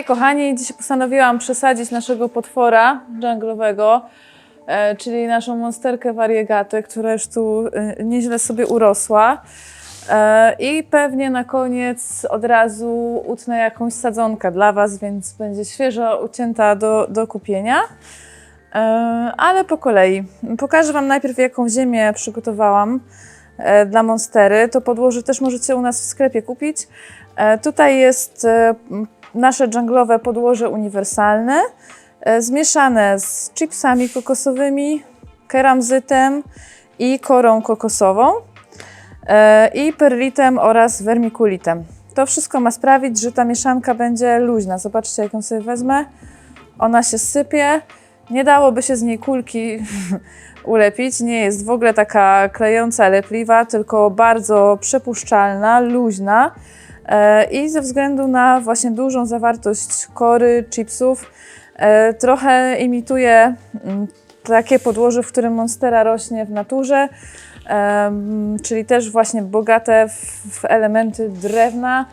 Hej kochani, dzisiaj postanowiłam przesadzić naszego potwora dżunglowego, e, czyli naszą monsterkę wariegatę, która już tu e, nieźle sobie urosła. E, I pewnie na koniec od razu utnę jakąś sadzonkę dla Was, więc będzie świeżo ucięta do, do kupienia. E, Ale po kolei. Pokażę Wam najpierw, jaką ziemię przygotowałam e, dla monstery. To podłoże też możecie u nas w sklepie kupić. E, Tutaj jest e, nasze dżunglowe podłoże uniwersalne, e, zmieszane z chipsami kokosowymi, keramzytem i korą kokosową e, i perlitem oraz vermikulitem. To wszystko ma sprawić, że ta mieszanka będzie luźna. Zobaczcie, jak ją sobie wezmę. Ona się sypie. Nie dałoby się z niej kulki ulepić. Nie jest w ogóle taka klejąca, lepliwa, tylko bardzo przepuszczalna, luźna. E, I ze względu na właśnie dużą zawartość kory, chipsów, e, trochę imituje mm, takie podłoże, w którym monstera rośnie w naturze, czyli też właśnie bogate w, elementy drewna.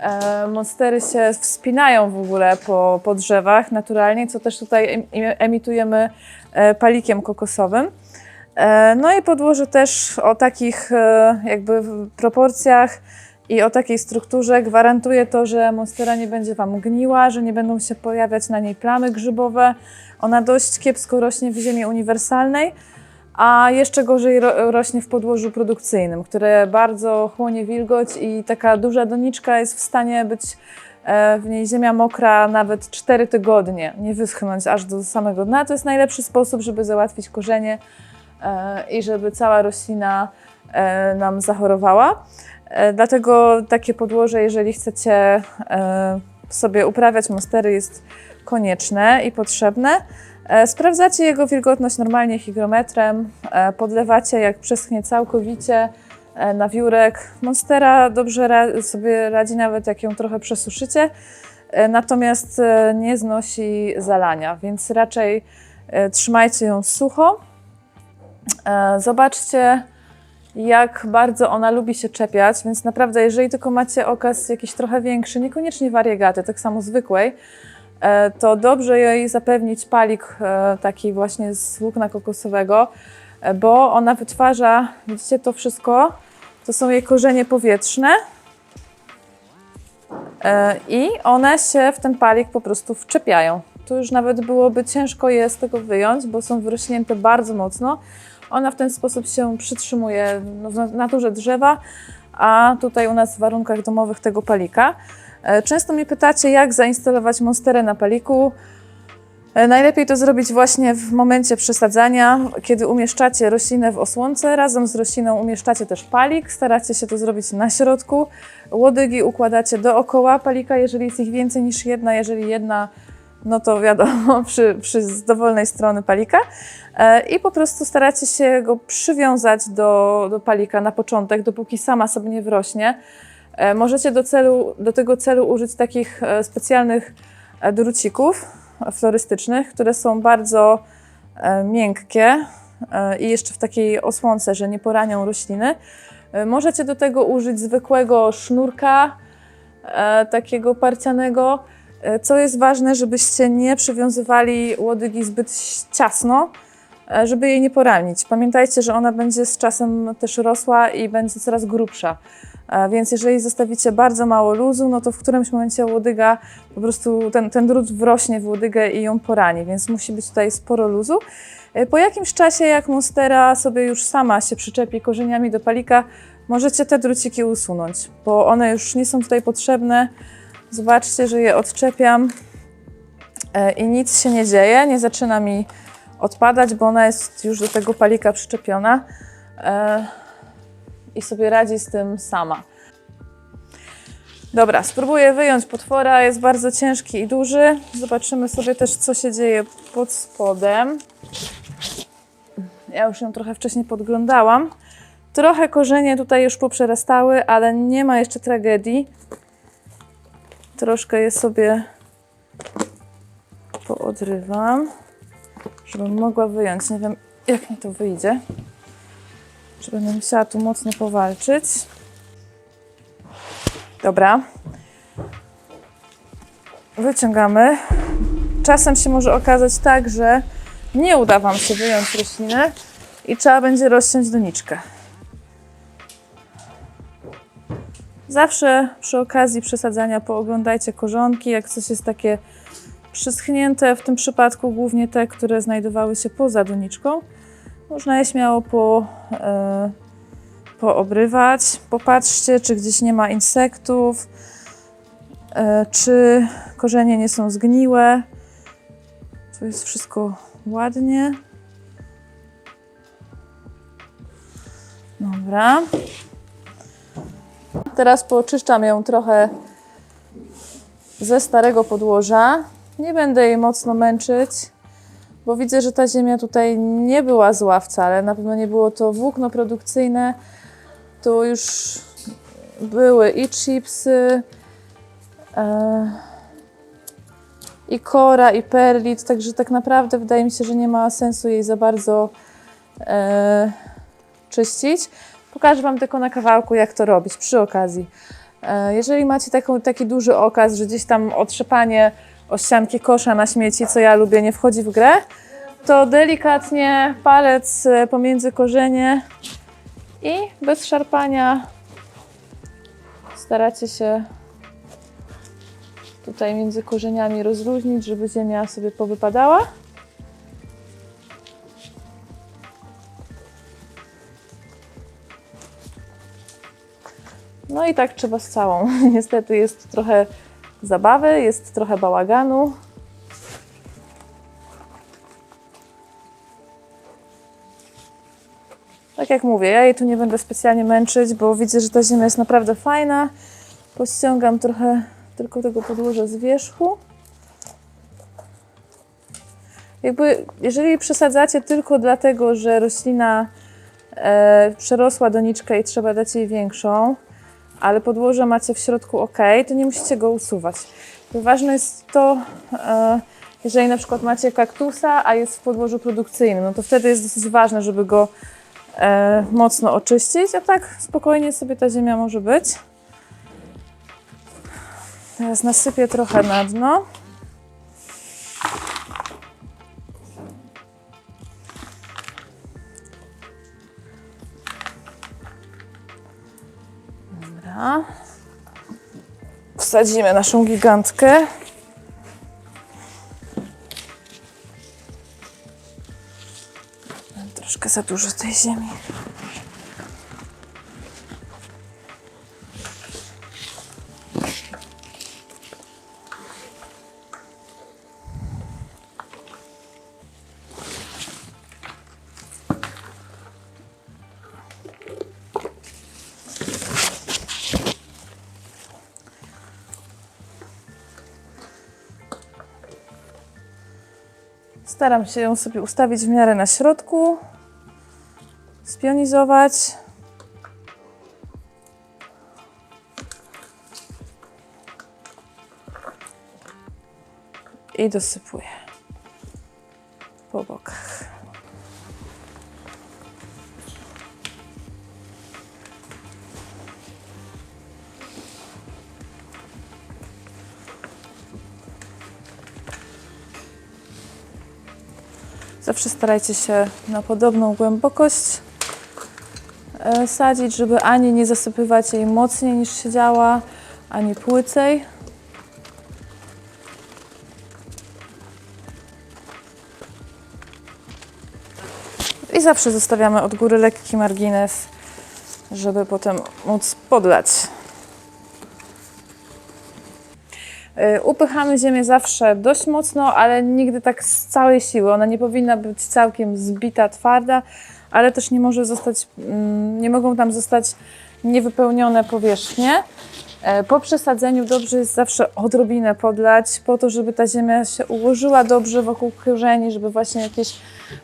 E, Monstery się wspinają w ogóle po, po drzewach naturalnie, co też tutaj em- emitujemy palikiem kokosowym. No i podłoże też o takich jakby proporcjach i o takiej strukturze gwarantuje to, że monstera nie będzie Wam gniła, że nie będą się pojawiać na niej plamy grzybowe. Ona dość kiepsko rośnie w ziemi uniwersalnej, a jeszcze gorzej ro rośnie w podłożu produkcyjnym, które bardzo chłonie wilgoć i taka duża doniczka jest w stanie być e, w niej ziemia mokra nawet 4 tygodnie, nie wyschnąć aż do samego dna. To jest najlepszy sposób, żeby załatwić korzenie e, i żeby cała roślina e, nam zachorowała. E, Dlatego takie podłoże, jeżeli chcecie e, sobie uprawiać monstery, jest konieczne i potrzebne. E, Sprawdzacie jego wilgotność normalnie hygrometrem, podlewacie jak przeschnie całkowicie na wiórek. Monstera dobrze sobie radzi nawet jak ją trochę przesuszycie, natomiast nie znosi zalania, więc raczej trzymajcie ją sucho. Zobaczcie, jak bardzo ona lubi się czepiać, więc naprawdę, jeżeli tylko macie okaz jakiś trochę większy, niekoniecznie wariegaty, tak samo zwykłej, e, to dobrze jej zapewnić palik e, taki właśnie z włókna kokosowego, e, bo ona wytwarza, widzicie to wszystko, to są jej korzenie powietrzne i one się w ten palik po prostu wczepiają. Tu już nawet byłoby ciężko je z tego wyjąć, bo są wyrośnięte bardzo mocno. Ona w ten sposób się przytrzymuje no, w naturze drzewa, a tutaj u nas w warunkach domowych tego palika. E, Często mnie pytacie, jak zainstalować monsterę na paliku. E, Najlepiej to zrobić właśnie w momencie przesadzania, kiedy umieszczacie roślinę w osłonce. Razem z rośliną umieszczacie też palik. Staracie się to zrobić na środku. Łodygi układacie dookoła palika, jeżeli jest ich więcej niż jedna. Jeżeli jedna, no to wiadomo, przy, przy z dowolnej strony palika. E, I po prostu staracie się go przywiązać do, do palika na początek, dopóki sama sobie nie wrośnie. E, Możecie do, celu, do tego celu użyć takich e, specjalnych drucików florystycznych, które są bardzo miękkie i jeszcze w takiej osłonce, że nie poranią rośliny. Możecie do tego użyć zwykłego sznurka, takiego parcianego. E, Co jest ważne, żebyście nie przywiązywali łodygi zbyt ciasno, e, żeby jej nie poranić. Pamiętajcie, że ona będzie z czasem też rosła i będzie coraz grubsza. E, Więc jeżeli zostawicie bardzo mało luzu, no to w którymś momencie łodyga po prostu ten, ten drut wrośnie w łodygę i ją porani, więc musi być tutaj sporo luzu. Po jakimś czasie, jak monstera sobie już sama się przyczepi korzeniami do palika, możecie te druciki usunąć, bo one już nie są tutaj potrzebne. Zobaczcie, że je odczepiam e, i nic się nie dzieje, nie zaczyna mi odpadać, bo ona jest już do tego palika przyczepiona e, i sobie radzi z tym sama. Dobra, spróbuję wyjąć potwora, jest bardzo ciężki i duży. Zobaczymy sobie też, co się dzieje pod spodem. Ja już ją trochę wcześniej podglądałam. Trochę korzenie tutaj już poprzerastały, ale nie ma jeszcze tragedii. Troszkę je sobie poodrywam, żebym mogła wyjąć. Nie wiem, jak mi to wyjdzie. Że będę musiała tu mocno powalczyć. Dobra. wyciągamy. Czasem się może okazać tak, że nie uda Wam się wyjąć rośliny i trzeba będzie rozciąć doniczkę. Zawsze przy okazji przesadzania pooglądajcie korzonki, jak coś jest takie przyschnięte, w tym przypadku głównie te, które znajdowały się poza doniczką. Można je śmiało po, e, poobrywać. Popatrzcie, czy gdzieś nie ma insektów, e, czy korzenie nie są zgniłe. Tu jest wszystko ładnie. Dobra. Teraz pooczyszczam ją trochę ze starego podłoża. Nie będę jej mocno męczyć, bo widzę, że ta ziemia tutaj nie była zła wcale. Na pewno nie było to włókno produkcyjne. Tu już były i chipsy, e, i kora, i perlit, także tak naprawdę wydaje mi się, że nie ma sensu jej za bardzo e, czyścić. Pokażę Wam tylko na kawałku, jak to robić przy okazji. E, Jeżeli macie taką, taki duży okaz, że gdzieś tam otrzepanie o ścianki kosza na śmieci, co ja lubię, nie wchodzi w grę, to delikatnie palec e, pomiędzy korzenie i bez szarpania staracie się tutaj między korzeniami rozluźnić, żeby ziemia sobie powypadała. No i tak trzeba z całą. Niestety jest trochę zabawy, jest trochę bałaganu. Tak jak mówię, ja jej tu nie będę specjalnie męczyć, bo widzę, że ta ziemia jest naprawdę fajna. Pościągam trochę tylko tego podłoża z wierzchu. Jakby, jeżeli przesadzacie tylko dlatego, że roślina e, przerosła doniczkę i trzeba dać jej większą, ale podłoże macie w środku ok, to nie musicie go usuwać. Ważne jest to, e, jeżeli na przykład macie kaktusa, a jest w podłożu produkcyjnym, no to wtedy jest dosyć ważne, żeby go e, mocno oczyścić, a tak spokojnie sobie ta ziemia może być. Teraz nasypię trochę na dno. Wsadzimy naszą gigantkę. Troszkę za dużo tej ziemi. Staram się ją sobie ustawić w miarę na środku, spionizować. I dosypuję Zawsze starajcie się na podobną głębokość e, sadzić, żeby ani nie zasypywać jej mocniej niż się działa, ani płycej. I zawsze zostawiamy od góry lekki margines, żeby potem móc podlać. Upychamy ziemię zawsze dość mocno, ale nigdy tak z całej siły. Ona nie powinna być całkiem zbita, twarda, ale też nie może zostać, mm, nie mogą tam zostać niewypełnione powierzchnie. E, Po przesadzeniu dobrze jest zawsze odrobinę podlać, po to, żeby ta ziemia się ułożyła dobrze wokół korzeni, żeby właśnie jakieś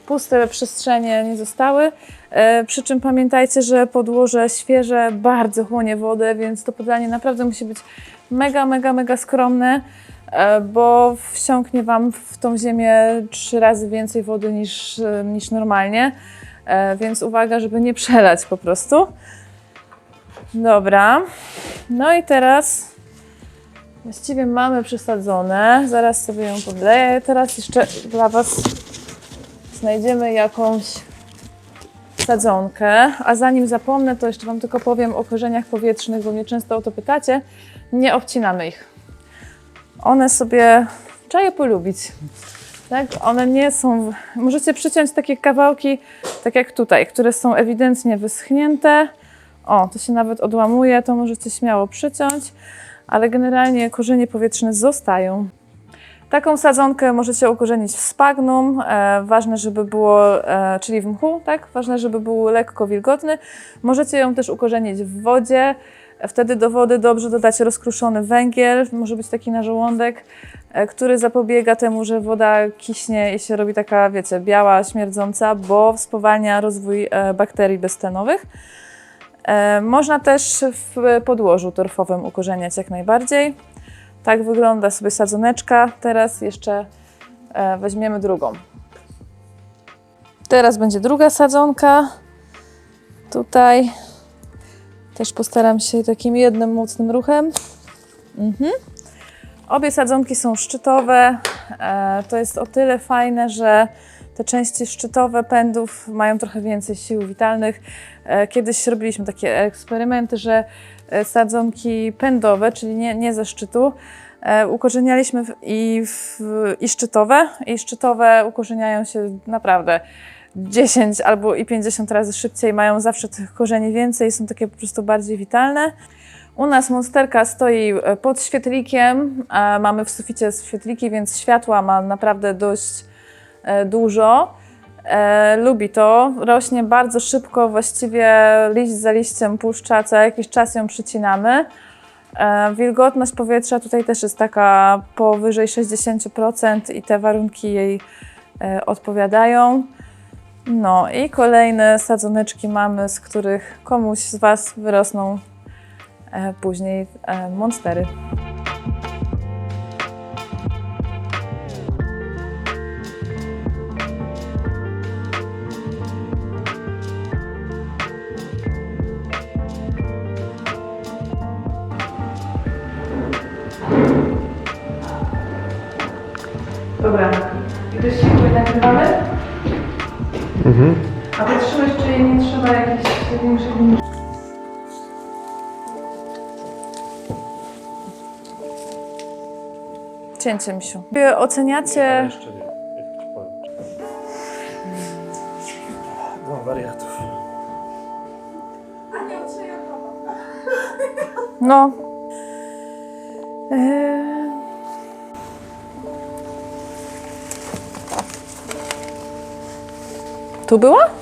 puste przestrzenie nie zostały. E, Przy czym pamiętajcie, że podłoże świeże bardzo chłonie wodę, więc to podlanie naprawdę musi być mega, mega, mega skromne, e, bo wsiąknie Wam w tą ziemię trzy razy więcej wody niż, niż normalnie. Więc uwaga, żeby nie przelać po prostu. Dobra. No i teraz Właściwie mamy przesadzone. Zaraz sobie ją podleję. Teraz jeszcze dla Was znajdziemy jakąś sadzonkę. A zanim zapomnę, to jeszcze Wam tylko powiem o korzeniach powietrznych, bo mnie często o to pytacie. Nie obcinamy ich. One sobie trzeba je polubić. Tak? One nie są. Możecie przyciąć takie kawałki, tak jak tutaj, które są ewidentnie wyschnięte. O, to się nawet odłamuje, to możecie śmiało przyciąć, ale generalnie korzenie powietrzne zostają. Taką sadzonkę możecie ukorzenić w spagnum. E, ważne, żeby było, e, czyli w mchu, tak? Ważne, żeby był lekko wilgotny. Możecie ją też ukorzenić w wodzie. Wtedy do wody dobrze dodać rozkruszony węgiel, może być taki na żołądek, e, który zapobiega temu, że woda kiśnie i się robi taka, wiecie, biała, śmierdząca, bo spowalnia rozwój e, bakterii beztlenowych. E, Można też w podłożu torfowym ukorzeniać jak najbardziej. Tak wygląda sobie sadzoneczka. Teraz jeszcze e, weźmiemy drugą. Teraz będzie druga sadzonka. Tutaj też postaram się takim jednym mocnym ruchem. Mhm. Obie sadzonki są szczytowe. E, To jest o tyle fajne, że te części szczytowe pędów mają trochę więcej sił witalnych. E, Kiedyś robiliśmy takie eksperymenty, że e, sadzonki pędowe, czyli nie, nie ze szczytu, e, ukorzenialiśmy i, w, i szczytowe. I szczytowe ukorzeniają się naprawdę 10 albo i 50 razy szybciej, mają zawsze tych korzeni więcej, są takie po prostu bardziej witalne. U nas monsterka stoi pod świetlikiem, mamy w suficie świetliki, więc światła ma naprawdę dość dużo. E, lubi to, rośnie bardzo szybko, właściwie liść za liściem puszcza, co jakiś czas ją przycinamy. E, wilgotność powietrza tutaj też jest taka powyżej 60% i te warunki jej e, odpowiadają. No i kolejne sadzoneczki mamy, z których komuś z Was wyrosną e, później e, monstery. Cięcie, misiu. Wy Oceniacie... Jeszcze nie, jak ci powiem. No, wariatów. No. Eee... Tu była?